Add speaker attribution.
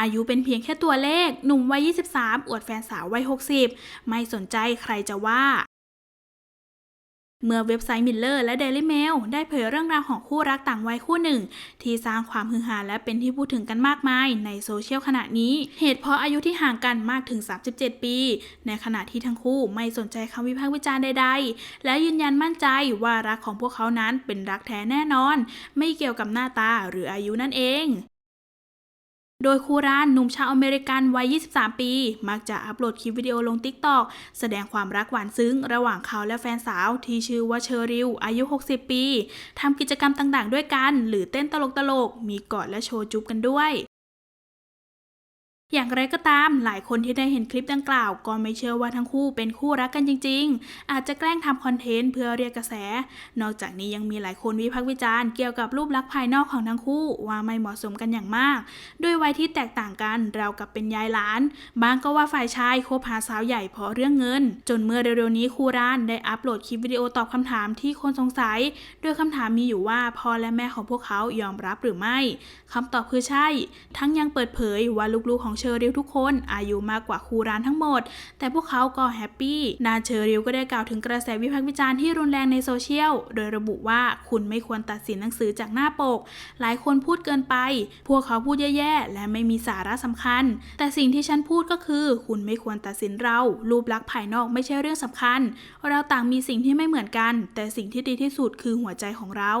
Speaker 1: อายุเป็นเพียงแค่ตัวเลข หนุ่มวัย 23 อวดแฟนสาววัย 60 ไม่สนใจใครจะว่าเมื่อเว็บไซต์มิลเลอร์และ Daily Mail ได้เผยเรื่องราวของคู่รักต่างวัยคู่หนึ่ง ที่สร้างความฮือฮาและเป็นที่พูดถึงกันมากมายในโซเชียลขณะนี้ เหตุเพราะอายุที่ห่างกันมากถึง 37 ปี ในขณะที่ทั้งคู่ไม่สนใจคำวิพากษ์วิจารณ์ใดๆ และยืนยันมั่นใจว่ารักของพวกเขานั้นเป็นรักแท้แน่นอน ไม่เกี่ยวกับหน้าตาหรืออายุนั่นเอง โดยคูรานหนุ่มชาวอเมริกันวัย 23 ปี มักจะอัปโหลดคลิปวิดีโอลง TikTok แสดงความรักหวานซึ้ง ระหว่างเขาและแฟนสาวที่ชื่อว่าเชอริล อายุ 60 ปี ทำกิจกรรมต่างๆ ด้วยกัน หรือเต้นตลกๆ มีกอดและโชว์จุ๊บกันด้วย อย่างไรก็ตามหลายคนที่ได้เห็นคลิปดังกล่าวก็ไม่เชื่อว่าทั้งคู่เป็นคู่รักกันจริง ๆ อาจจะแกล้งทำคอนเทนต์เพื่อเรียกกระแส นอกจากนี้ยังมีหลายคนวิพากษ์วิจารณ์เกี่ยวกับรูปลักษณ์ภายนอกของทั้งคู่ว่าไม่เหมาะสมกันอย่างมาก ด้วยวัยที่แตกต่างกันเราวกับเป็นยายหลาน บางก็ว่าฝ่ายชายคบหาสาวใหญ่เพราะเรื่องเงิน จนเมื่อเร็วๆนี้ครูรานได้อัปโหลดคลิปวิดีโอตอบคำถามที่คนสงสัย โดยคำถามมีอยู่ว่าพ่อและแม่ของพวกเขายอมรับหรือไม่คำตอบคือใช่ ทั้งยังเปิดเผยว่าลูกๆของเชอริลทุกคนอายุมากกว่าครูร้านทั้งหมด แต่พวกเขาก็แฮปปี้นานเชอริลก็ได้กล่าวถึงกระแสวิพากษ์วิจารณ์ที่รุนแรงในโซเชียล โดยระบุว่าคุณไม่ควรตัดสินหนังสือจากหน้าปก หลายคนพูดเกินไป พวกเขาพูดแย่ๆและไม่มีสาระสำคัญ แต่สิ่งที่ฉันพูดก็คือ คุณไม่ควรตัดสินเรา รูปลักษณ์ภายนอกไม่ใช่เรื่องสำคัญ เราต่างมีสิ่งที่ไม่เหมือนกัน แต่สิ่งที่ดีที่สุดคือหัวใจของเรา